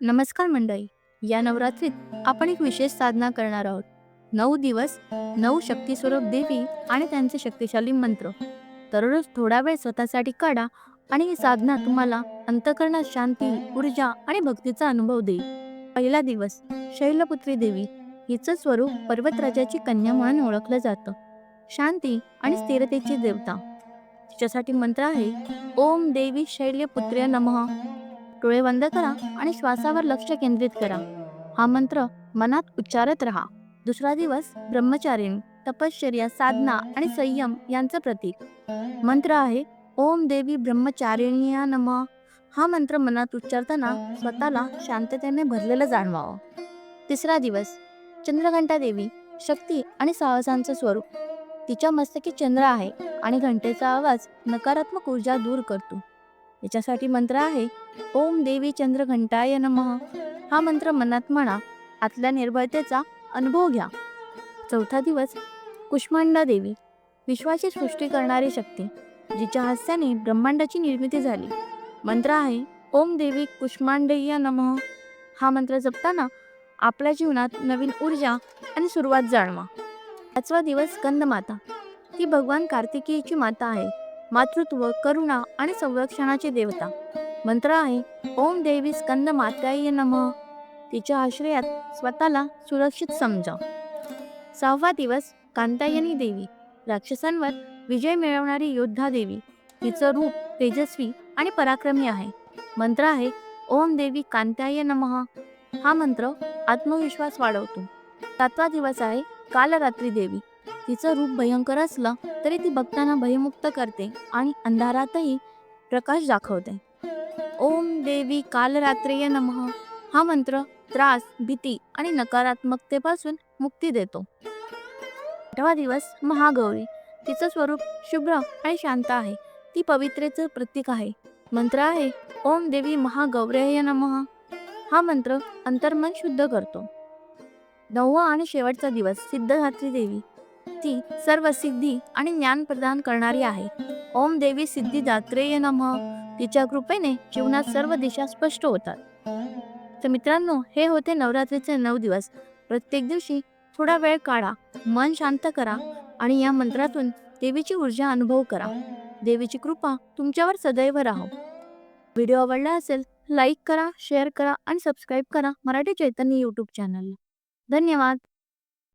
नमस्कार मंडळी. या नवरात्रीत आपण एक विशेष साधना करणार आहोत. नऊ दिवस नऊ शक्ती स्वरूप देवी आणि त्यांचे शक्तिशाली मंत्र. दररोज थोडा वेळ स्वतःसाठी काढा आणि ही साधना तुम्हाला अंतकरणात शांती ऊर्जा आणि भक्तीचा अनुभव देईल. पहिला दिवस शैलपुत्री देवी हिचं स्वरूप पर्वतराजाची कन्या म्हणून ओळखलं जातं. शांती आणि स्थिरतेची देवता. तिच्यासाठी मंत्र आहे ओम देवी शैल्यपुत्र्य नमः. डोळे बंद करा आणि श्वासावर लक्ष केंद्रित करा. हा मंत्र मनात उच्चारत राहा. दुसरा दिवस ब्रह्मचारिणी तपश्चर्या साधना आणि संयम यांचं प्रतीक. मंत्र आहे ओम देवी ब्रह्मचारिणी नम. हा मंत्र मनात उच्चारताना स्वतःला शांततेने भरलेलं जाणवावं. तिसरा दिवस चंद्रघंटा देवी शक्ती आणि साहसांचं स्वरूप. तिच्या मस्तकी चंद्र आहे आणि घंटेचा आवाज नकारात्मक ऊर्जा दूर करतो. याच्यासाठी मंत्र आहे ओम देवी चंद्रघंटाय नमः. हा मंत्र मनात म्हणा आतल्या निर्भयतेचा अनुभव घ्या. चौथा दिवस कुष्मांडा देवी विश्वाची सृष्टी करणारी शक्ती जिच्या हास्याने ब्रह्मांडाची निर्मिती झाली. मंत्र आहे ओम देवी कुष्मांडय नमः. हा मंत्र जपताना आपल्या जीवनात नवीन ऊर्जा आणि सुरुवात जाणवा. पाचवा दिवस स्कंदमाता ती भगवान कार्तिकेयची माता आहे. मातृत्व करुणा आणि संरक्षणाची देवता. मंत्र आहे ओम देवी स्कंद मात्याय नमः. तिच्या आश्रयात स्वतःला सुरक्षित समजा. सहावा दिवस कांतायनी देवी. राक्षसांवर विजय मिळवणारी योद्धा देवी. तिचं रूप तेजस्वी आणि पराक्रमी आहे. मंत्र आहे ओम देवी कांताय नमः. हा मंत्र आत्मविश्वास वाढवतो. सातवा दिवस आहे कालरात्री देवी. तिचं रूप भयंकर असलं तरी ती भक्तांना भयमुक्त करते आणि अंधारातही प्रकाश दाखवते. ओम देवी कालरात्रेय नमः. हा मंत्र त्रास भीती आणि नकारात्मकतेपासून मुक्ती देतो. आठवा दिवस महागौरी. तिचं स्वरूप शुभ्र आणि शांत आहे. ती पवित्रेचं प्रतीक आहे. मंत्र आहे ओम देवी महागौरेय नमः. हा मंत्र अंतर्मन शुद्ध करतो. नववा आणि शेवटचा दिवस सिद्धधात्री देवी. ती सर्व सिद्धी आणि ज्ञान प्रदान करणारी आहे. ओम देवी सिद्धिदात्रेय नमः. तिच्या कृपेने जीवनात सर्व दिशा स्पष्ट होतात. तर मित्रांनो हे होते नवरात्रीचे नऊ दिवस. प्रत्येक दिवशी थोडा वेळ काढा मन शांत करा आणि या मंत्रातून देवीची ऊर्जा अनुभव करा. देवीची कृपा तुमच्यावर सदैव राहो. व्हिडिओ आवडला असेल लाईक करा शेअर करा आणि सबस्क्राईब करा मराठी चैतन्य यूट्यूब चॅनलला. धन्यवाद.